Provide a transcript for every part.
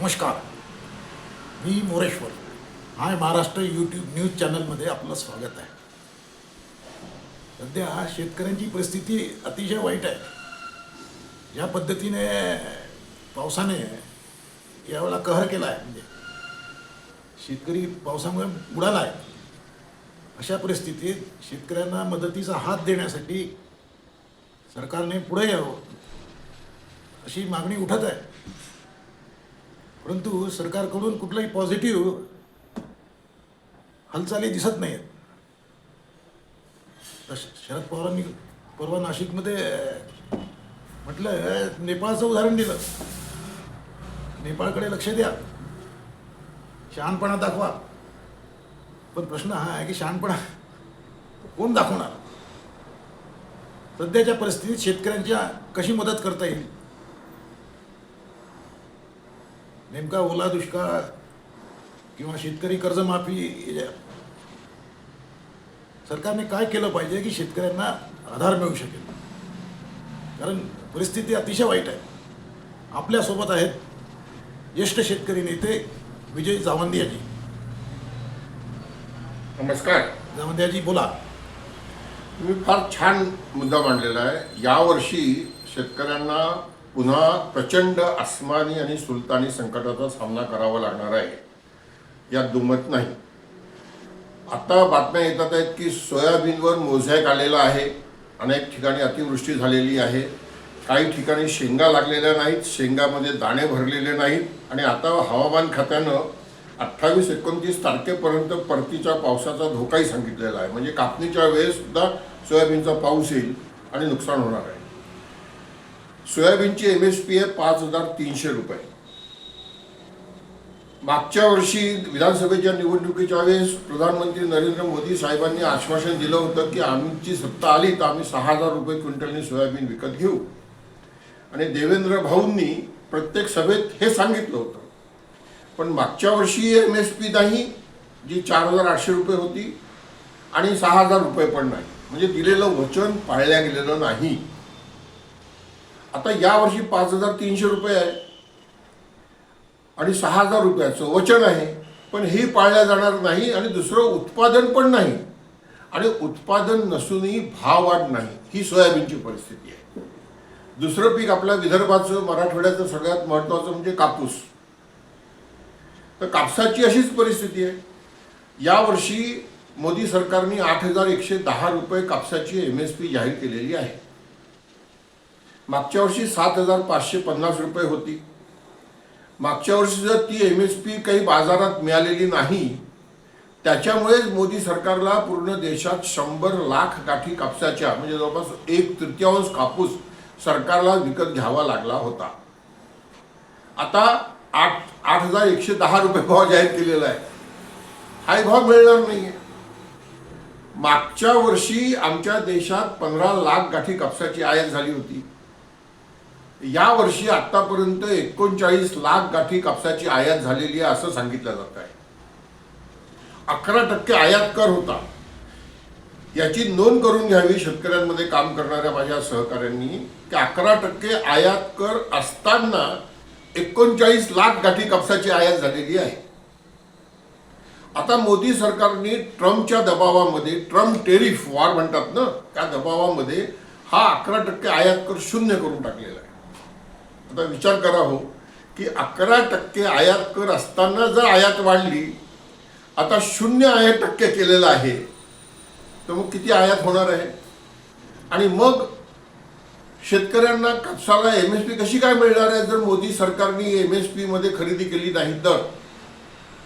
नमस्कार. मी Moreshwar. Hi Maharashtra YouTube news चॅनलमध्ये आपलं स्वागत आहे. सध्या शेतकऱ्यांची परिस्थिती अतिशय वाईट आहे. ज्या पद्धतीने पावसाने यावेळेला कहर केला आहे म्हणजे शेतकरी पावसामुळे बुडाला आहे अशा परिस्थितीत शेतकऱ्यांना मदतीचा हात देण्यासाठी सरकारने पुढे यावं अशी मागणी उठत आहे. परंतु सरकारकडून कुठलाही पॉझिटिव्ह हालचाली दिसत नाहीत तस- शरद पवारांनी परवा नाशिकमध्ये म्हटलं नेपाळचं उदाहरण दिलं. नेपाळकडे लक्ष द्या. शहाणपणा दाखवा. पण प्रश्न हा आहे की शहाणपणा कोण दाखवणार? सध्याच्या परिस्थितीत शेतकऱ्यांच्या कशी मदत करता येईल? नेमका ओला दुष्काळ किंवा शेतकरी कर्जमाफी सरकारने काय केलं पाहिजे की शेतकऱ्यांना आधार मिळू शकेल? कारण परिस्थिती अतिशय वाईट आहे. आपल्यासोबत आहेत ज्येष्ठ शेतकरी नेते विजय जावंदियाजी नमस्कार. जावंदियाजी बोला. तुम्ही फार छान मुद्दा मांडलेला आहे. यावर्षी शेतकऱ्यांना पुन्हा प्रचंड अस्मानी आणि सुलतानी संकटाचा सामना करावा लागणार आहे. यात दुमत नाही. आता बातम्या येतात आहेत की सोयाबीनवर मोझॅक आलेला आहे. अनेक ठिकाणी अतिवृष्टी झालेली आहे. काही ठिकाणी शेंगा लागलेल्या नाहीत. शेंगामध्ये दाणे भरलेले नाहीत. आणि आता हवामान खात्यानं अठ्ठावीस एकोणतीस तारखेपर्यंत परतीच्या पावसाचा धोकाही सांगितलेला आहे. म्हणजे कापणीच्या वेळेस सुद्धा सोयाबीनचा पाऊस येईल आणि नुकसान होणार आहे. सोयाबीनची एम एस पी आहे पाच हजार तीनशे रुपये. मागच्या वर्षी विधानसभेच्या निवडणुकीच्या वेळेस प्रधानमंत्री नरेंद्र मोदी साहेबांनी आश्वासन दिलं होतं की आमची सत्ता आली तर आम्ही सहा हजार रुपये क्विंटलनी सोयाबीन विकत घेऊ. आणि देवेंद्र भाऊंनी प्रत्येक सभेत हे सांगितलं होतं. पण मागच्या वर्षी एम एस पी नाही जी चार हजार आठशे रुपये होती आणि सहा हजार रुपये पण नाही. म्हणजे दिलेलं वचन पाळल्या गेलेलं नाही. आता यावर्षी पाच हजार तीनशे रुपये आहे. आणि सहा हजार रुपयाचं वचन आहे. पण हे पाळल्या जाणार नाही आणि दुसरं उत्पादन पण नाही. आणि उत्पादन नसूनही भाव वाढ नाही. ही सोयाबीनची परिस्थिती आहे. दुसरं पीक आपल्या विदर्भाचं मराठवाड्याचं सगळ्यात महत्त्वाचं म्हणजे कापूस. तर कापसाची अशीच परिस्थिती आहे. यावर्षी मोदी सरकारने आठ हजार एकशे दहा रुपये कापसाची एम एस पी जाहीर केलेली आहे. मागच्या वर्षी सात हजार पाचशे पन्नास रुपये होती. मागच्या वर्षी जर ती एम एस पी काही बाजारात मिळालेली नाही त्याच्यामुळेच मोदी सरकारला पूर्ण देशात शंभर लाख गाठी कापसाच्या म्हणजे जवळपास एक तृतीयांश कापूस सरकारला विकत घ्यावा लागला होता. आता आठ आठ हजार एकशे दहा रुपये भाव जाहीर केलेला आहे. हाही भाव मिळणार नाहीये. मागच्या वर्षी आमच्या देशात पंधरा लाख गाठी कापसाची आयात झाली होती. या वर्षी आतापर्यंत एकोणचाळीस लाख गाठी कापसाची आयात झालेली आहे असं सांगितलं जात आहे. अकरा टक्के आयात कर होता. याची नोंद करून घ्यावी शेतकऱ्यांमध्ये काम करणाऱ्या माझ्या सहकाऱ्यांनी की अकरा टक्के आयात कर असताना एकोणचाळीस लाख गाठी कापसाची आयात झालेली आहे. आता मोदी सरकारने ट्रम्पच्या दबावामध्ये ट्रम्प टेरिफ वार म्हणतात ना त्या दबावामध्ये हा अकरा टक्के आयात कर शून्य करून टाकलेला आहे. आता विचार करा हो की अकरा टक्के आयात कर असताना जर आयात वाढली आता शून्य आयात टक्के केलेलं आहे तर मग किती आयात होणार आहे? आणि मग शेतकऱ्यांना कापसाला एम एस पी कशी काय मिळणार आहे? जर मोदी सरकारने एम एस पीमध्ये खरेदी केली नाही तर?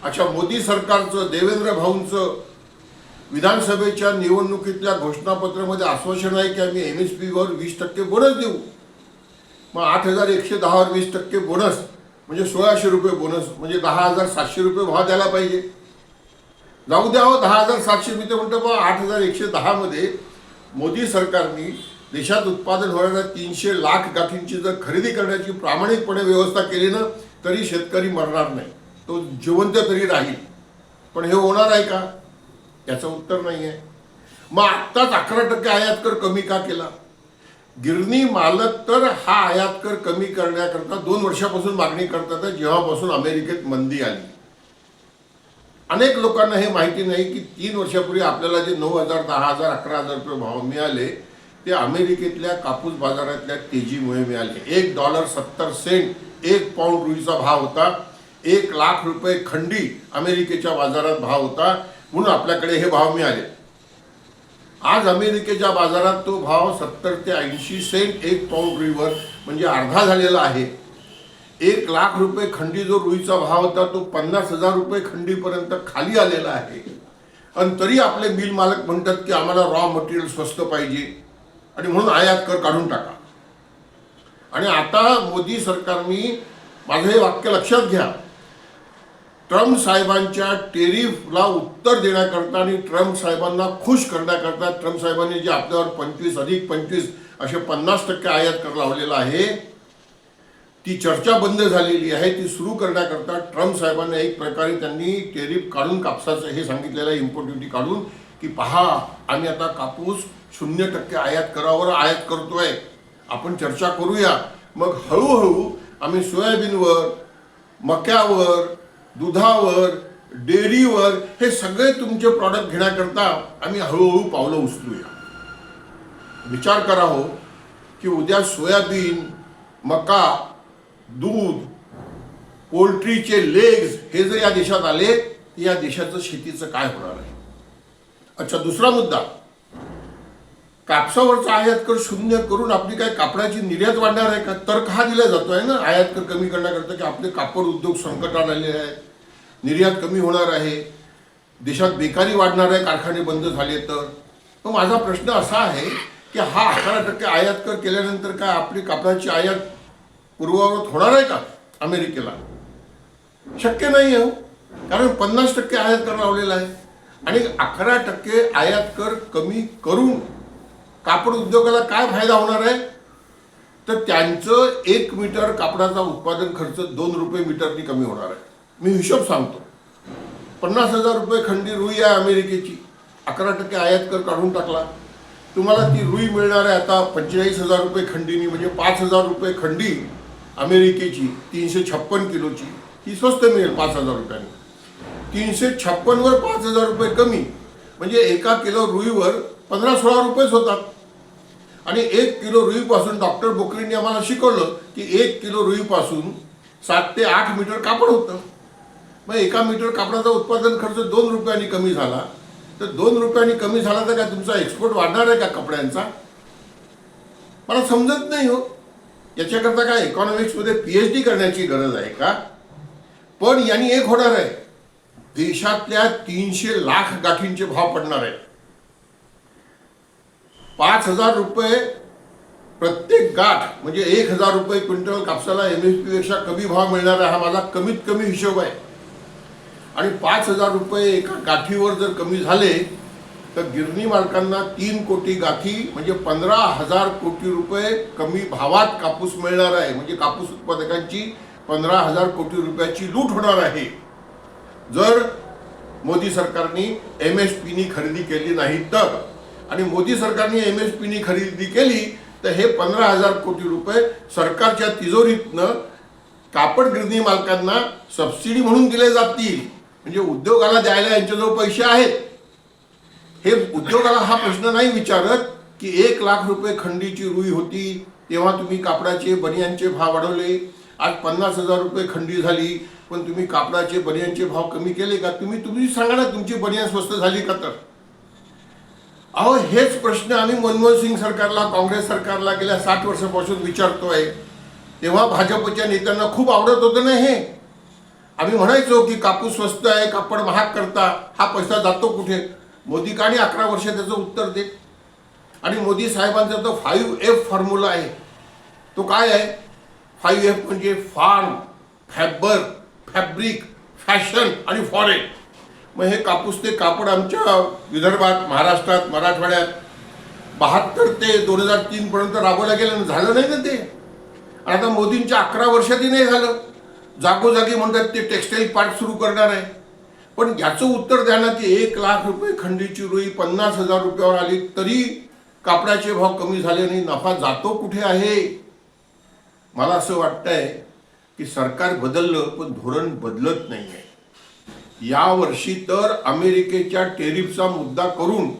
अच्छा मोदी सरकारचं देवेंद्र भाऊंचं विधानसभेच्या निवडणुकीतल्या घोषणापत्रामध्ये आश्वासन आहे की आम्ही एम एस पीवर वीस टक्के बोनस देऊ. मग आठ हजार एकशे दहावर वीस टक्के बोनस म्हणजे सोळाशे रुपये बोनस म्हणजे दहा हजार सातशे रुपये भाव द्यायला पाहिजे. जाऊ द्या हो दहा हजार सातशे मी ते म्हणतो मग आठ हजार एकशे दहामध्ये मोदी सरकारने देशात उत्पादन होणाऱ्या तीनशे लाख गाठींची जर खरेदी करण्याची प्रामाणिकपणे व्यवस्था केली ना तरी शेतकरी मरणार नाही. तो जिवंत तरी राहील. पण हे होणार आहे का? याचं उत्तर नाही आहे मग आत्ताच अकरा टक्के आयात कर कमी का केला? गिरणी मालक तर हा आयात कर कमी करण्याकरता दोन वर्षापासून मागणी करतात जेव्हापासून अमेरिकेत मंदी आली. अनेक लोकांना हे माहिती नाही की तीन वर्षापूर्वी आपल्याला जे नऊ हजार दहा हजार अकरा हजार रुपये भाव मिळाले ते अमेरिकेतल्या कापूस बाजारातल्या तेजीमुळे मिळाले. एक डॉलर सत्तर सेंट एक पाऊंड रुईचा भाव होता. एक लाख रुपये खंडी अमेरिकेच्या बाजारात भाव होता. म्हणून आपल्याकडे हे भाव मिळाले. आज अमेरिकेच्या बाजारात तो भाव सत्तर ते ऐंशी सेंट एक पाऊंड रुईवर म्हणजे अर्धा झालेला आहे. एक लाख रुपये खंडी जो रुईचा भाव होता तो पन्नास हजार रुपये खंडीपर्यंत खाली आलेला आहे. आणि तरी आपले बिल मालक म्हणतात की आम्हाला रॉ मटेरियल स्वस्त पाहिजे. आणि म्हणून आयात कर काढून टाका. आणि आता मोदी सरकारनी माझं हे वाक्य लक्षात घ्या. ट्रम्प साहेबांच्या टेरिफला उत्तर देण्याकरता आणि ट्रम्प साहेबांना खुश करण्याकरता ट्रम्प साहेबांनी जे आपल्यावर पंचवीस अधिक पंचवीस असे पन्नास टक्के आयात कर लावलेला आहे ती चर्चा बंद झालेली आहे ती सुरू करण्याकरता ट्रम्प साहेबांना एक प्रकारे त्यांनी टेरिफ काढून कापसाचं हे सांगितलेलं आहे इम्पोर्ट ड्युटी काढून की पहा आम्ही आता कापूस शून्य टक्के आयात करावर आयात करतोय आपण चर्चा करूया. मग हळूहळू आम्ही सोयाबीनवर मक्यावर दुधावर डेअरीवर हे सगळे तुमचे प्रॉडक्ट घेण्याकरता आम्ही हळूहळू पावलं उचलूया. विचार करा हो की उद्या सोयाबीन मका दूध पोल्ट्रीचे लेग्स हे जर या देशात आले तर या देशाचं शेतीचं काय होणार आहे? अच्छा दुसरा मुद्दा. कापसावरचा आयात कर शून्य करून आपली काय कापडाची निर्यात वाढणार आहे का? तर्क हा दिला जातो आहे ना. आयात कर कमी करण्याकरता की आपले कापड उद्योग संकटात आलेले आहेत निर्यात कमी होणार आहे. देशात बेकारी वाढणार आहे. कारखाने बंद झाले तर. मग माझा प्रश्न असा आहे की हा अकरा टक्के आयात कर केल्यानंतर काय आपली कापडाची आयात पूर्वावत होणार आहे का अमेरिकेला? शक्य नाही आहे हो. कारण पन्नास टक्के आयात कर लावलेला आहे. आणि अकरा टक्के आयात कर कमी करून कापड उद्योगाला काय फायदा होणार आहे? तर त्यांचं एक मीटर कापडाचा उत्पादन खर्च दोन रुपये मीटरनी कमी होणार आहे. मी हिशोब सांगतो. पन्नास हजार रुपये खंडी रुई आहे अमेरिकेची. अकरा टक्के आयात कर काढून टाकला. तुम्हाला ती रुई मिळणार आहे आता पंचेचाळीस हजार रुपये खंडीनी म्हणजे पाच हजार रुपये खंडी अमेरिकेची तीनशे छप्पन किलोची. ही स्वस्त मिळेल पाच हजार रुपयांनी. तीनशे छप्पनवर पाच हजार रुपये कमी. म्हणजे एका किलो रुईवर पंधरा सोळा रुपयेच होतात. आणि एक किलो रुईपासून डॉक्टर बोकरींनी आम्हाला शिकवलं की एक किलो रुईपासून सात ते आठ मीटर कापड होतं. मग एका मीटर कापडाचा उत्पादन खर्च दोन रुपयांनी कमी झाला. तर दोन रुपयांनी कमी झाला तर काय तुमचा एक्सपोर्ट वाढणार आहे का कपड्यांचा? मला समजत नाही हो. याच्याकरता काय इकॉनॉमिक्समध्ये पी एच डी करण्याची गरज आहे का? पण यांनी एक होणार आहे. देशातल्या तीनशे लाख गाठींचे भाव पडणार आहे पाच हजार रुपये प्रत्येक गाठ म्हणजे एक हजार रुपये क्विंटल कापसाला एम एसपेक्षा कमी भाव मिळणार आहे हा माझा कमीत कमी हिशोब आहे. आणि पाच हजार रुपये एका गाठीवर जर कमी झाले तर गिरणी मालकांना तीन कोटी गाठी म्हणजे पंधरा हजार कोटी रुपये कमी भावात कापूस मिळणार आहे. म्हणजे कापूस उत्पादकांची पंधरा हजार कोटी रुपयाची लूट होणार आहे. जर मोदी सरकारने एम एस पीनी खरेदी केली नाही तर आणि मोदी सरकारने एम एस पीनी खरेदी केली तर हे पंधरा हजार कोटी रुपये सरकारच्या तिजोरीतनं कापड गिरणी मालकांना सबसिडी म्हणून दिले जातील. म्हणजे उद्योगाला द्यायला यांच्याजवळ पैसे आहेत. हे उद्योगाला हा प्रश्न नाही विचारत की एक लाख रुपये खंडीची रुई होती तेव्हा तुम्ही कापडाचे बनियांचे भाव वाढवले. आज पन्नास हजार रुपये खंडी झाली पण तुम्ही कापडाचे बनियांचे भाव कमी केले का? तुम्ही तुम्ही सांगा ना तुमची बनियान स्वस्त झाली का तर? अहो हेच प्रश्न आम्ही मनमोहन सिंग सरकारला काँग्रेस सरकारला गेल्या साठ वर्षापासून विचारतोय. तेव्हा भाजपच्या नेत्यांना खूप आवडत होतं ना हे. आम्ही म्हणायचो की कापूस स्वस्त आहे कापड महाग करता हा पैसा जातो कुठे? मोदी का अकरा वर्ष त्याचं उत्तर देत. आणि मोदी साहेबांचा तो फाईव्ह एफ फॉर्म्युला आहे. तो काय आहे? फाईव्ह एफ म्हणजे फार्म फॅबर फॅब्रिक फॅशन आणि फॉरेन मग हे कापूस ते कापड आमच्या विदर्भात महाराष्ट्रात मराठवाड्यात बहात्तर ते दोन हजार तीन पर्यंत राबवलं गेलं झालं नाही ना ते. आणि आता मोदींच्या अकरा वर्षातही नाही झालं. जागोजागी म्हणतात ते टेक्सटाईल पार्क सुरू करणार आहे. पण याचं उत्तर द्या ना की एक लाख रुपये खंडीची रुई पन्नास हजार रुपयावर आली तरी कापडाचे भाव कमी झाले आणि नफा जातो कुठे आहे? मला असं वाटतंय की सरकार बदललं पण धोरण बदलत नाही आहे यावर्षी तर अमेरिकेच्या टेरिफचा मुद्दा करून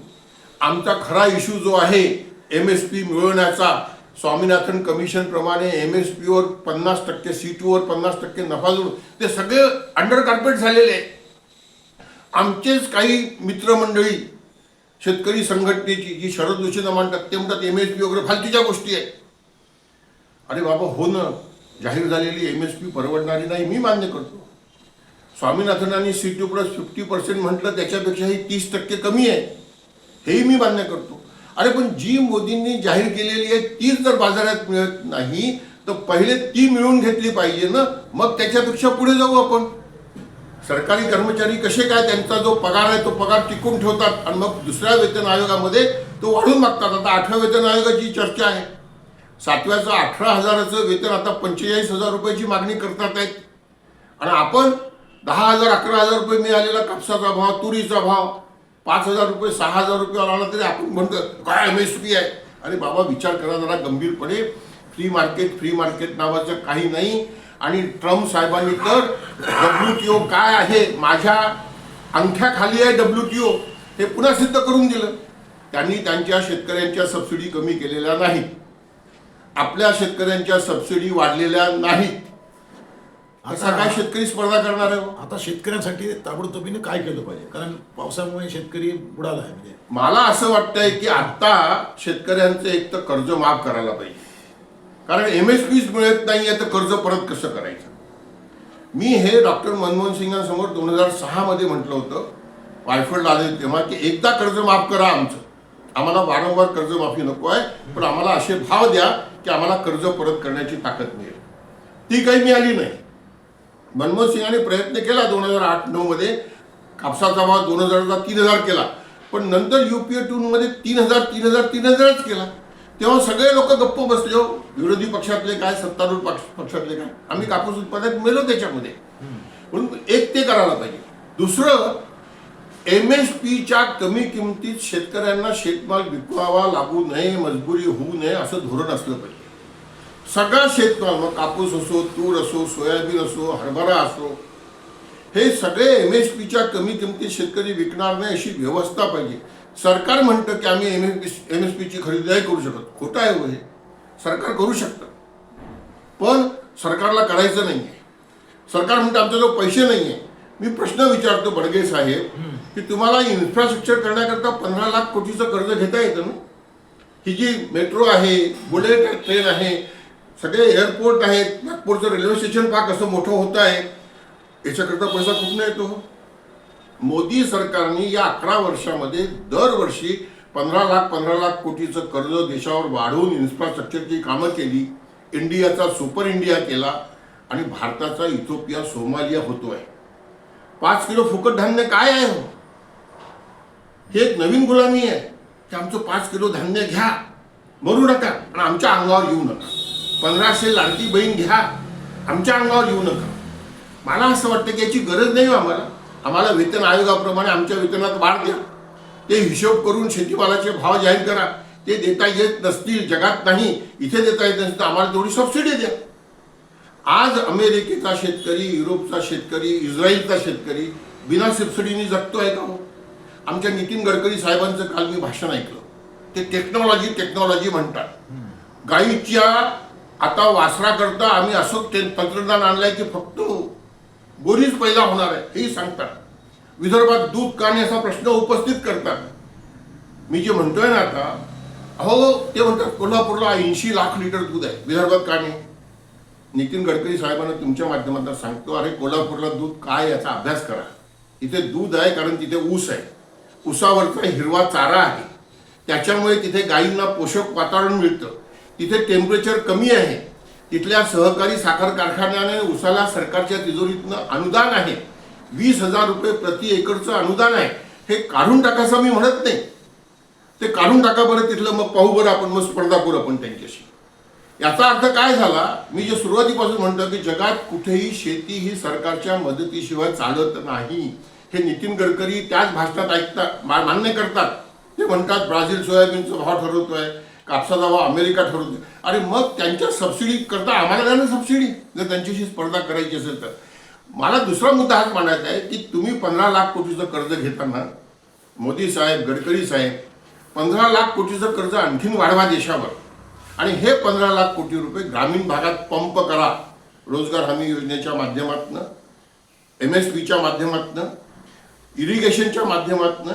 आमचा खरा इश्यू जो आहे एम एस पी मिळवण्याचा स्वामीनाथन कमिशन प्रमाणे एम एस पीवर पन्नास टक्के सीटूवर पन्नास टक्के नफा जोडून ते सगळे अंडर कार्पेट झालेले. आहे आमचेच काही मित्रमंडळी शेतकरी संघटनेची जी शरद जोशींना मांडतात ते म्हणतात एम एस पी वगैरे फालतूच्या गोष्टी आहेत. अरे बाबा हो ना जाहीर झालेली एम एस पी परवडणारी नाही मी मान्य करतो. स्वामीनाथनांनी C two plus fifty percent म्हटलं त्याच्यापेक्षाही तीस टक्के कमी आहे. हेही मी मान्य करतो. अरे पण जी मोदींनी जाहीर केलेली आहे तीच जर बाजारात मिळत नाही तर पहिले ती मिळवून घेतली पाहिजे ना मग त्याच्यापेक्षा पुढे जाऊ आपण. सरकारी कर्मचारी कसे काय त्यांचा जो पगार आहे तो पगार टिकून ठेवतात आणि मग दुसऱ्या वेतन आयोगामध्ये तो वाढून मागतात. आता आठव्या वेतन आयोगाची चर्चा आहे. सातव्याचं अठरा हजाराचं वेतन आता पंचेचाळीस हजार रुपयाची मागणी करतात आहेत. आणि आपण दहा हजार अकरा हजार रुपये मिळालेला कापसाचा भाव तुरीचा भाव. पाच हजार रुपये सहा हजार रुपये आला तरी आपण म्हणतो काय एम एस पी आहे? आणि बाबा विचार करा जरा गंभीरपणे. फ्री मार्केट फ्री मार्केट नावाचं काही नाही. आणि ट्रम्प साहेबांनी तर डब्ल्यू टी ओ काय आहे? माझ्या अंगठ्याखाली आहे डब्ल्यू टी ओ. हे पुन्हा सिद्ध करून दिलं. त्यांनी त्यांच्या शेतकऱ्यांच्या सबसिडी कमी केलेल्या नाहीत. आपल्या शेतकऱ्यांच्या सबसिडी वाढलेल्या नाहीत. असा काय शेतकरी स्पर्धा करणार आहे हो? आता शेतकऱ्यांसाठी ताबडतोबीने काय केलं पाहिजे? कारण पावसामुळे शेतकरी बुडाला आहे म्हणजे. मला असं वाटतंय की आता शेतकऱ्यांचं एक तर कर्ज माफ करायला पाहिजे. कारण एम एस पीच मिळत नाही आहे तर कर्ज परत कसं करायचं? मी हे डॉक्टर मनमोहन सिंगांसमोर दोन हजार सहामध्ये म्हटलं होतं. वायफळ आले तेव्हा की एकदा कर्ज माफ करा आमचं. आम्हाला वारंवार कर्जमाफी नको आहे पण आम्हाला असे भाव द्या की आम्हाला कर्ज परत करण्याची ताकद मिळेल. ती काही मिळाली नाही. मनमोहन सिंगाने प्रयत्न केला दोन हजार आठ नऊ मध्ये. कापसाचा भाव दोन हजारचा तीन हजार केला. पण नंतर युपीए टू मध्ये तीन हजार तीन हजार तीन हजारच केला. तेव्हा सगळे लोक गप्प बसले हो. विरोधी पक्षातले काय सत्तारूढ पक्ष पक्षातले काय. आम्ही कापूस उत्पादक मेलो त्याच्यामध्ये. म्हणून एक ते करायला पाहिजे. दुसरं एम एस पीच्या कमी किमतीत शेतकऱ्यांना शेतमाल विकवावा लागू नये मजबुरी होऊ नये असं धोरण असलं पाहिजे. सगळा शेतमाल मग कापूस असो तूर असो सोयाबीन असो हरभरा असो हे सगळे एम एस पीच्या कमी किमतीत शेतकरी विकणार नाही अशी व्यवस्था पाहिजे. सरकार म्हणतं की आम्ही M S P M S पीची खरेदी नाही करू शकत. खोटं आहे हो हे. सरकार करू शकतं. पण सरकारला करायचं नाही आहे सरकार म्हणतं आमच्याजवळ पैसे नाही आहे मी प्रश्न विचारतो बडगे साहेब की तुम्हाला इन्फ्रास्ट्रक्चर करण्याकरता पंधरा लाख कोटीचं कर्ज घेता येतं ना? ही जी मेट्रो आहे बुलेट ट्रेन आहे सगळे एअरपोर्ट आहेत नागपूरचं रेल्वे स्टेशन पाक असं मोठं होत आहे. याच्याकरता पैसा कुठून येतो? मोदी सरकारने या अकरा वर्षामध्ये दरवर्षी पंधरा लाख पंधरा लाख कोटीचं कर्ज देशावर वाढवून इन्फ्रास्ट्रक्चरची कामं केली. इंडियाचा सुपर इंडिया केला आणि भारताचा इथोपिया सोमालिया होतो आहे पाच किलो फुकट धान्य काय आहे हो? हे एक नवीन गुलामी आहे. की आमचं पाच किलो धान्य घ्या. मरू नका आणि आमच्या अंगावर येऊ नका. पंधराशे लाडकी बहीण घ्या. आमच्या अंगावर येऊ नका. मला असं वाटतं की याची गरज नाही हो आम्हाला. आम्हाला वेतन आयोगाप्रमाणे आमच्या वेतनात वाढ द्या. ते हिशोब करून शेतीमालाचे भाव जाहीर करा. ते देता येत नसतील जगात नाही इथे देता येत नसतील आम्हाला तेवढी सबसिडी द्या. आज अमेरिकेचा शेतकरी युरोपचा शेतकरी इस्रायलचा शेतकरी बिना सबसिडीने जगतोय का हो? आमच्या नितीन गडकरी साहेबांचं काल मी भाषण ऐकलं. ते टेक्नॉलॉजी टेक्नॉलॉजी म्हणतात. गाईच्या आता वासराकरता आम्ही असं ते तंत्रज्ञान आणलंय की फक्त गोरीच पैदा होणार आहे हेही सांगतात. विदर्भात दूध काने असा प्रश्न उपस्थित करतात. मी जे म्हणतोय ना आता अहो ते म्हणतात कोल्हापूरला ऐंशी लाख लिटर दूध आहे विदर्भात काणे नितीन गडकरी साहेबांना तुमच्या माध्यमातून सांगतो अरे कोल्हापूरला दूध काय याचा अभ्यास करा. इथे दूध आहे कारण तिथे ऊस आहे. ऊसावरचा हिरवा चारा आहे. त्याच्यामुळे तिथे गायींना पोषक वातावरण मिळतं. तिथे टेम्परेचर कमी आहे. तिथल्या सहकारी साखर कारखान्याने उसाला सरकारच्या तिजोरीतनं अनुदान आहे. वीस हजार रुपये प्रति एकरचं अनुदान आहे. हे काढून टाकायचं मी म्हणत नाही. ते काढून टाका बरं तिथलं मग पाहू बरं आपण मग स्पर्धा करू आपण त्यांच्याशी. याचा अर्थ काय झाला? मी जे सुरुवातीपासून म्हणतो की जगात कुठेही शेती ही सरकारच्या मदतीशिवाय चालत नाही. हे नितीन गडकरी त्याच भाषणात ऐकतात मान्य करतात. ते म्हणतात ब्राझील सोयाबीनचं भाव ठरवतोय कापसाचा भाव अमेरिका ठरवतोय आणि मग त्यांच्या सबसिडी करता आम्हाला द्या ना सबसिडी जर त्यांच्याशी स्पर्धा करायची असेल तर. मला दुसरा मुद्दा हाच मांडायचा आहे की तुम्ही पंधरा लाख कोटीचं कर्ज घेताना मोदी साहेब गडकरी साहेब पंधरा लाख कोटीचं कर्ज आणखीन वाढवा देशावर. आणि हे पंधरा लाख कोटी रुपये ग्रामीण भागात पंप करा. रोजगार हमी योजनेच्या माध्यमातून एम एस पीच्या माध्यमातून इरिगेशनच्या माध्यमातून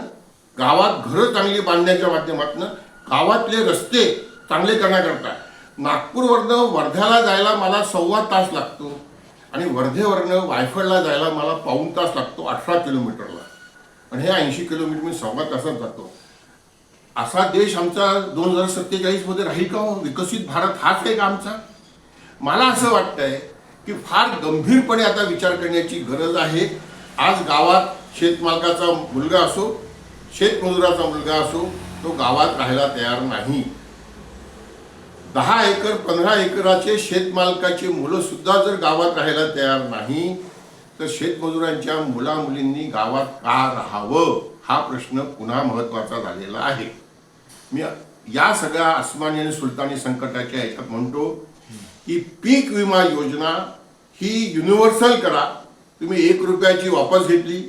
गावात घरं चांगली बांधण्याच्या माध्यमातून गावातले रस्ते चांगले करण्याकरता. नागपूरवरनं वर्ध्याला जायला मला सव्वा तास लागतो आणि वर्धेवरनं वायफळला जायला मला पाऊण तास लागतो अठरा किलोमीटरला. आणि हे ऐंशी किलोमीटर मी सव्वा तासात जातो. असा देश आमचा दोन हजार सत्तेचाळीसमध्ये राहील का हो? विकसित भारत हाच आहे का आमचा. मला असं वाटतंय की फार गंभीरपणे आता विचार करण्याची गरज आहे. आज गावात शेतमालकाचा मुलगा असो शेतमजुराचा मुलगा असो तो गावात राहायला तयार नाही. दहा एकर पंधरा एकराचे शेतमालकाची मुलं सुद्धा जर गावात राहायला तयार नाही तर शेतमजुरांच्या मुला मुलींनी गावात का राहावं? हा प्रश्न पुन्हा महत्त्वाचा झालेला आहे. मी या सगळ्या अस्मानी आणि सुलतानी संकटाच्या ह्याच्यात म्हणतो की पीक विमा योजना ही युनिव्हर्सल करा. तुम्ही एक रुपयाची वापस घेतली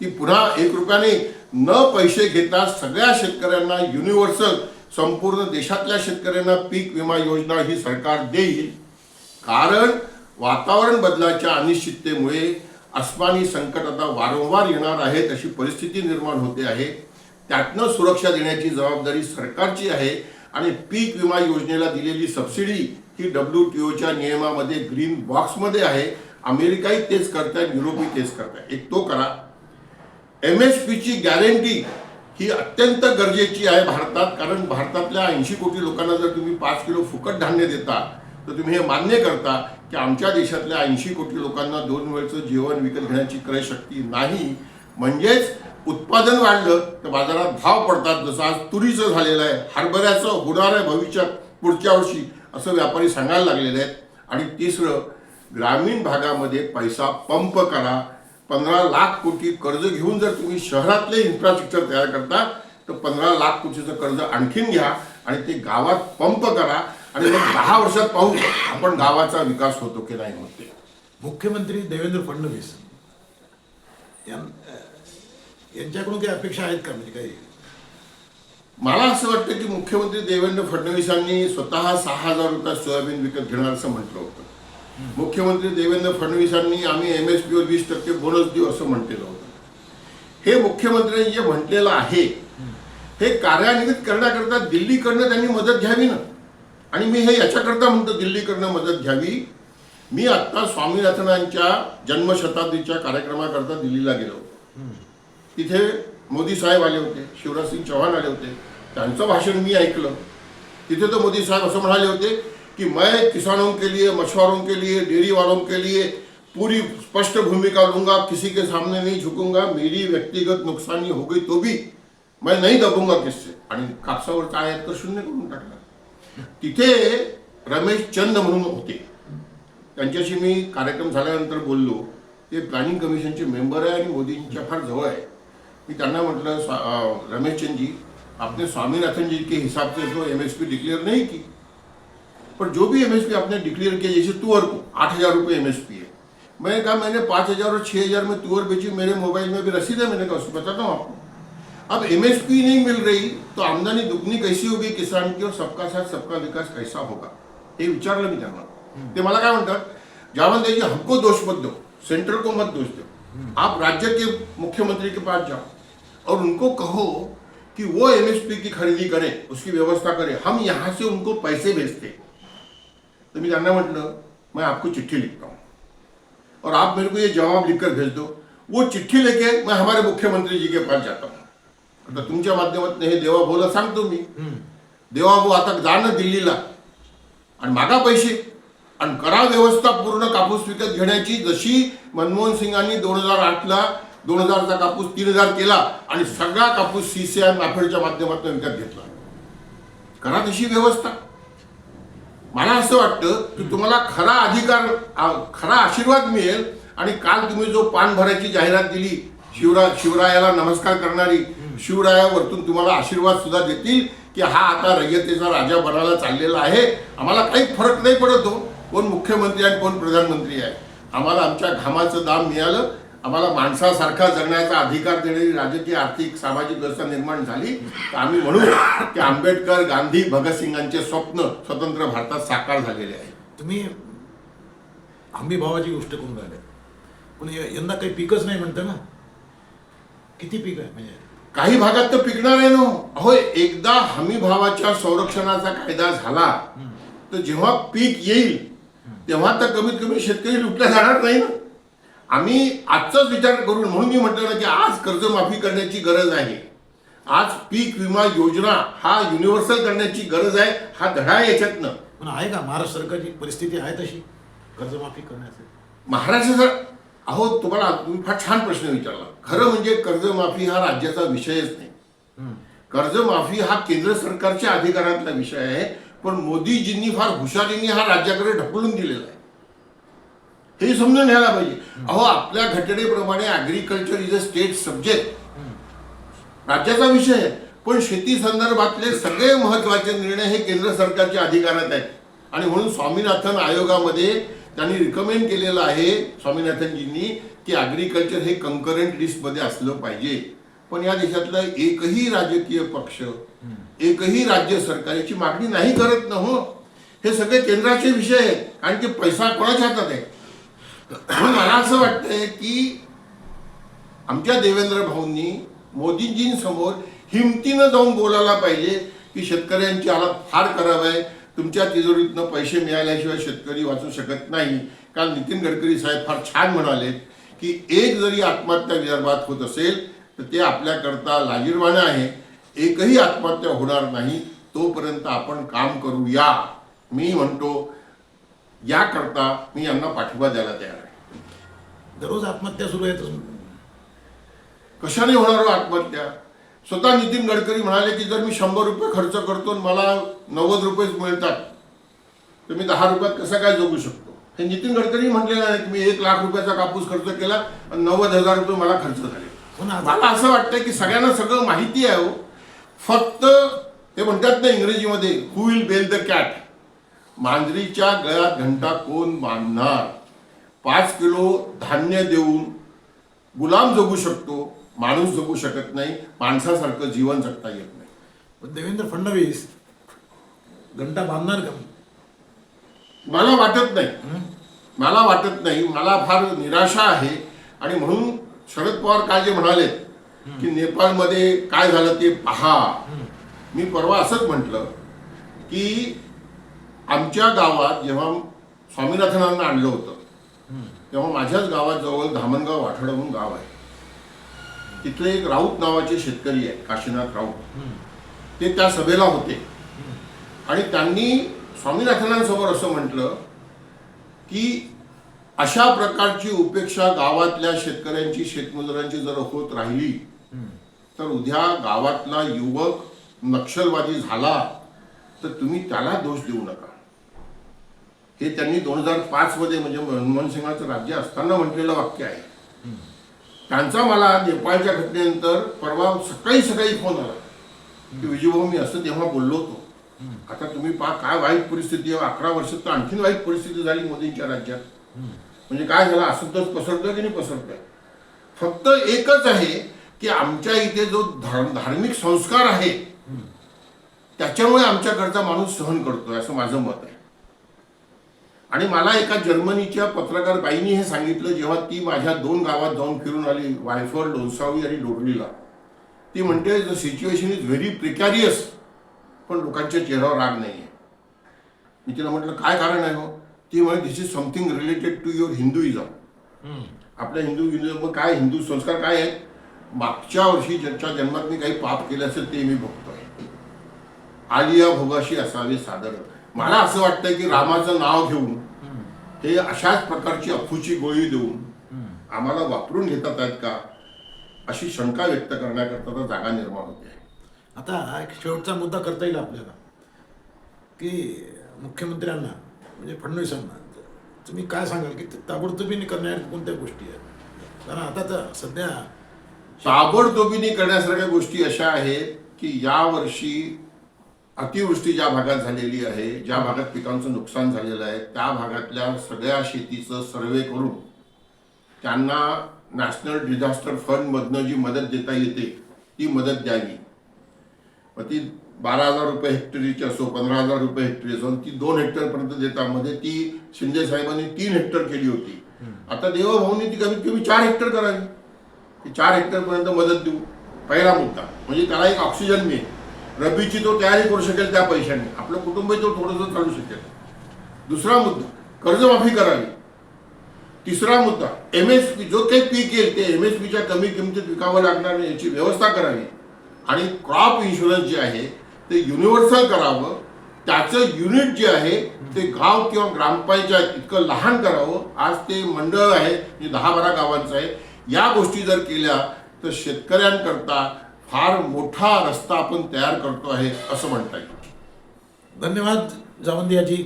ती पुन्हा एक रुपयाने न पैसे घेता सगळ्या शेतकऱ्यांना युनिव्हर्सल संपूर्ण देशातल्या शेतकऱ्यांना पीक विमा योजना ही सरकार देईल. कारण वातावरण बदलाच्या अनिश्चिततेमुळे अस्मानी संकट आता वारंवार येणार आहे अशी परिस्थिती निर्माण होते आहे. त्यातनं सुरक्षा देण्याची जबाबदारी सरकारची आहे आणि पीक विमा योजनेला दिलेली सबसिडी ही डब्ल्यू टी ओच्या नियमामध्ये ग्रीन बॉक्समध्ये आहे. अमेरिकाही तेच करतायत युरोपही तेच आहे एक तो करा. एम एस पीची गॅरंटी ही अत्यंत गरजेची आहे भारतात कारण भारतातल्या ऐंशी कोटी लोकांना जर तुम्ही पाच किलो फुकट धान्य देता तर तुम्ही हे मान्य करता की आमच्या देशातल्या ऐंशी कोटी लोकांना दोन वेळचं जेवण विकत घेण्याची क्रयशक्ती नाही. म्हणजेच उत्पादन वाढलं तर बाजारात भाव पडतात. जसं आज तुरीचं झालेलं आहे हरभऱ्याचं होणार आहे भविष्यात पुढच्या वर्षी असं व्यापारी सांगायला लागलेले आहेत. आणि तिसरं ग्रामीण भागामध्ये पैसा पंप करा. पंधरा लाख कोटी कर्ज घेऊन जर तुम्ही शहरातले इन्फ्रास्ट्रक्चर तयार करता तर पंधरा लाख कोटीचं कर्ज आणखीन घ्या आणि ते गावात पंप करा. आणि मग दहा वर्षात पाहू आपण गावाचा विकास होतो की नाही होते मुख्यमंत्री देवेंद्र फडणवीस यांच्याकडून काही अपेक्षा आहेत का? म्हणजे काही? मला असं वाटतं की मुख्यमंत्री देवेंद्र फडणवीसांनी स्वतः सहा हजार रुपयात सोयाबीन विकत घेणार असं म्हटलं होतं. मुख्यमंत्री देवेंद्र फडणवीसांनी आम्ही एम एस पीवर वीस टक्के बोनस देऊ असं म्हटलेलं होतं. हे मुख्यमंत्र्यांनी जे म्हटलेलं आहे हे कार्यान्वित करण्याकरता दिल्लीकडनं त्यांनी मदत घ्यावी ना? आणि मी हे याच्याकरता म्हणतो दिल्लीकडनं मदत घ्यावी. मी आत्ता स्वामीनाथनांच्या जन्मशताब्दीच्या कार्यक्रमाकरता दिल्लीला गेलो होतो. तिथे मोदी साहेब आले होते शिवराज सिंग चौहान आले होते. त्यांचं भाषण मी ऐकलं. तिथे तर मोदी साहेब असं म्हणाले होते कि मैं किसानों के लिए मछुआरों के लिए डेयरी वालों के लिए पूरी स्पष्ट भूमिका लूंगा किसी के सामने नहीं झुकूंगा मेरी व्यक्तिगत नुकसानी हो गई तो भी मैं नहीं दबूंगा किससे। आणि कापसावरचा आयात तर शून्य करून टाकला तिथे रमेश चंद म्हणून होते। त्यांच्याशी मी कार्यक्रम झाल्यानंतर बोललो ते प्लॅनिंग कमिशनचे मेंबर आहे आणि मोदींच्या फार जवळ आहे. मी त्यांना म्हटलं रमेश चंद जी आपने स्वामीनाथन जी के हिसाब से जो एम एस पी डिक्लेयर नहीं की. पर जो भी एमएसपी आपने डिक्लेयर किया जैसे तुअर को आठ हज़ार रुपये एमएसपी है। मैंने कहा मैंने पाँच हज़ार और छः हज़ार में तुअर बेची मेरे मोबाइल में भी रसीद है मैंने कहा उसको बताता हूँ आपको। अब एमएसपी नहीं मिल रही तो आमदनी दुगनी कैसी होगी किसान की और सबका साथ सबका विकास कैसा होगा? हे विचारलं मी त्यांना ते मला काय म्हणतात जावंदे जी हमको दोष मत दो सेंटर को मत दोष दो. आप राज्य के मुख्यमंत्री के पास जाओ और उनको कहो कि वो एमएसपी की खरीदी करें उसकी व्यवस्था करें। हम यहाँ से उनको पैसे भेजते तो मैं जानना म्हटलं मैं आपको चिट्ठी लिखता हूँ। और आप मेरे को ये जवाब लिखकर भेज दो। वो चिट्ठी लेके मैं हमारे मुख्यमंत्री जी के पास जाता हूँ। आता तुमच्या माध्यमातून हे देवा बोला सांगतो मी। देवा भाऊ आता जा ना दिल्लीला आणि मागा पैसे आणि करा व्यवस्था पूर्ण कापूस विकत घेण्याची जशी मनमोहन सिंगांनी दोन हजार आठला दोन हजारचा कापूस तीन हजार केला आणि सगळा कापूस सीसीआय नाफेडच्या माध्यमातून विकत घेतला. करा तशी व्यवस्था. मला असं वाटतं की तुम्हाला खरा अधिकार खरा आशीर्वाद मिळेल आणि काल तुम्ही जो पान भरायची जाहिरात दिली शिवरा शिवरायाला नमस्कार करणारी शिवरायावरतून तुम्हाला आशीर्वाद सुद्धा देतील की हा आता रयतेचा राजा बनायला चाललेला आहे. आम्हाला काही फरक नाही पडत हो. कोण मुख्यमंत्री आणि कोण प्रधानमंत्री आहे. आम्हाला आमच्या घामाचं दाम मिळालं. आम्हाला माणसासारखा जगण्याचा अधिकार देणारी राजकीय आर्थिक सामाजिक व्यवस्था निर्माण झाली. तर आम्ही म्हणू की आंबेडकर गांधी भगतसिंगांचे स्वप्न स्वतंत्र भारतात साकार झालेले आहे. तुम्ही हमी भावाची गोष्ट करून राहिले. पण यंदा काही पिकच नाही म्हणतं ना? किती पीक आहे? म्हणजे काही भागात तर पिकणार आहे ना. अहो एकदा हमी भावाच्या संरक्षणाचा कायदा झाला तर जेव्हा पीक येईल तेव्हा तर कमीत कमी शेतकरी लुटला जाणार नाही ना. आम्ही आजचाच विचार करून म्हणून मी म्हटलं ना की आज कर्जमाफी करण्याची गरज आहे आज पीक विमा योजना हा युनिव्हर्सल करण्याची गरज आहे हा धडा आहे याच्यातनं. पण आहे का? महाराष्ट्र सरकारची परिस्थिती आहे तशी कर्जमाफी करण्यासाठी महाराष्ट्र सर अहो तुम्हाला तुम्ही फार छान प्रश्न विचारला. खरं म्हणजे कर्जमाफी हा राज्याचा विषयच नाही. कर्जमाफी हा केंद्र सरकारच्या अधिकारातला विषय आहे पण मोदीजींनी फार हुशारीने हा राज्याकडे ढकलून दिलेला आहे. हे समजून घ्यायला पाहिजे. अहो आपल्या घटनेप्रमाणे agriculture is a state subject राज्याचा विषय आहे. पण शेती संदर्भातले सगळे महत्त्वाचे निर्णय हे केंद्र सरकारच्या अधिकारात आहेत. आणि म्हणून स्वामीनाथन आयोगामध्ये त्यांनी रिकमेंड केलेलं आहे स्वामीनाथनजींनी की ॲग्रिकल्चर हे कंकरंट लिस्टमध्ये असलं पाहिजे. पण या देशातला एकही राजकीय पक्ष एकही राज्य सरकार याची मागणी नाही करत ना हो. हे सगळे केंद्राचे विषय आहेत. कारण की पैसा कोणाच्या हातात आहे? म्हणून मला असं वाटतंय की आमच्या देवेंद्र भाऊंनी मोदींजींसमोर हिमतीनं जाऊन बोलायला पाहिजे की शेतकऱ्यांची आला फार खराब आहे तुमच्या तिजोरीतनं पैसे मिळाल्याशिवाय शेतकरी वाचू शकत नाही. काल नितीन गडकरी साहेब फार छान म्हणाले की एक जरी आत्महत्या विदर्भात होत असेल तर ते आपल्याकरता लाजीरवाणं आहे. एकही आत्महत्या होणार नाही. तोपर्यंत आपण काम करूया. मी म्हणतो याकरता मी यांना पाठिंबा द्यायला तयार आहे. दररोज आत्महत्या सुरू आहेत कशाने होणार हो आत्महत्या? स्वतः नितीन गडकरी म्हणाले की जर मी शंभर रुपये खर्च करतो आणि मला नव्वद रुपयेच मिळतात तर मी दहा रुपयात कसा काय जगू शकतो? हे नितीन गडकरी म्हटलेलं आहे की मी एक लाख रुपयाचा कापूस खर्च केला आणि नव्वद हजार रुपये मला खर्च झाले. मला असं वाटतं की सगळ्यांना सगळं माहिती आहे हो. फक्त ते म्हणतात ना इंग्रजीमध्ये who will bell the cat मांजरीच्या गळ्यात घंटा कोण बांधणार? पाच किलो धान्य देऊन गुलाम जगू शकतो माणूस जगू शकत नाही माणसासारखं जीवन जगता येत नाही. पण देवेंद्र फडणवीस घंटा बांधणार का? मला वाटत नाही. मला वाटत नाही. मला फार निराशा आहे. आणि म्हणून शरद पवार काय जे म्हणाले की नेपाळमध्ये काय झालं ते पहा. मी परवा असंच म्हटलं की आमच्या गावात जेव्हा स्वामीनाथनांना आणलं होतं तेव्हा माझ्याच गावात जवळ धामणगाव वाठाडा म्हणून गाव आहे. तिथले एक राऊत नावाचे शेतकरी आहेत काशीनाथ राऊत. ते त्या सभेला होते. आणि त्यांनी स्वामीनाथनांसमोर असं म्हटलं की अशा प्रकारची उपेक्षा गावातल्या शेतकऱ्यांची शेतमजुरांची जर होत राहिली तर उद्या गावातला युवक नक्षलवादी झाला तर तुम्ही त्याला दोष देऊ नका. हे त्यांनी दोन हजार पाच मध्ये म्हणजे मनमोहन सिंगाचं राज्य असताना म्हटलेलं वाक्य आहे. त्यांचा मला नेपाळच्या घटनेनंतर परवा सकाळी सकाळी फोन आला. की विजयभाऊ मी असं तेव्हा बोललो होतो. आता तुम्ही पहा काय वाईट परिस्थिती आहे. अकरा वर्षात तर आणखीन वाईट परिस्थिती झाली मोदींच्या राज्यात. म्हणजे काय झालं? असंतोष पसरतोय की नाही पसरतोय? फक्त एकच आहे की आमच्या इथे जो धार्मिक संस्कार आहे त्याच्यामुळे आमच्याकडचा माणूस सहन करतोय असं माझं मत आहे. आणि मला एका जर्मनीच्या पत्रकार बाईंनी हे सांगितलं जेव्हा ती माझ्या दोन गावात जाऊन फिरून आली वायफर लोणसावी आणि डोरलीला ती म्हणते the situation is very precarious पण लोकांच्या चेहऱ्यावर राग नाही आहे मी तिला म्हटलं काय कारण आहे हो ती म्हणे this is something related to your Hinduism आपल्या हिंदू हिंदुइझम काय? हिंदू संस्कार काय आहेत? मागच्या वर्षी ज्यांच्या जन्मात मी काही पाप केलं असेल ते मी बघतोय. आलिया भोगाशी असावे सादर मला असं वाटतंय की रामाचं नाव घेऊन हे अशाच प्रकारची अफूची गोळी देऊन आम्हाला वापरून घेतात आहेत का अशी शंका व्यक्त करण्याकरता तर जागा निर्माण होते. आता एक शेवटचा मुद्दा करता येईल आपल्याला की मुख्यमंत्र्यांना म्हणजे फडणवीसांना तुम्ही काय सांगाल की ते ताबडतोबीने करण्यात कोणत्या गोष्टी आहेत? कारण आता तर सध्या ताबडतोबीने करण्यासारख्या गोष्टी अशा आहेत की यावर्षी अतिवृष्टी ज्या भागात झालेली आहे ज्या भागात पिकांचं नुकसान झालेलं आहे त्या भागातल्या सगळ्या शेतीचं सर्वे करून त्यांना नॅशनल डिझास्टर फंडमधनं जी मदत देता येते ती मदत द्यावी. मग ती बारा हजार रुपये हेक्टरीची असो पंधरा हजार रुपये हेक्टरी असो ती दोन हेक्टरपर्यंत देता मध्ये ती शिंदे साहेबांनी तीन हेक्टर केली होती. आता देवाभाऊनी ती कमीत कमी चार हेक्टर करावी. ती चार हेक्टरपर्यंत मदत देऊ. पहिला मुद्दा म्हणजे त्याला एक ऑक्सिजन मिळेल. रब्बीची तो तयारी करू शकेल त्या पैशाने. आपलं कुटुंब तो थोडंसं चालू शकेल. दुसरा मुद्दा कर्जमाफी करावी. तिसरा मुद्दा एम एस पी जो काही पीक येईल ते एम एस पीच्या कमी किमतीत विकावं लागणार नाही याची व्यवस्था करावी. आणि क्रॉप इन्शुरन्स जे आहे ते युनिव्हर्सल करावं. त्याचं युनिट जे आहे ते गाव किंवा ग्रामपंचायत इतकं लहान करावं. आज ते मंडळ आहे जे दहा बारा गावांचं आहे. या गोष्टी जर केल्या तर शेतकऱ्यांकरता फार मोठा रस्ता आपण तयार करतो आहे असं म्हणता येईल. धन्यवाद जावंदियाजी.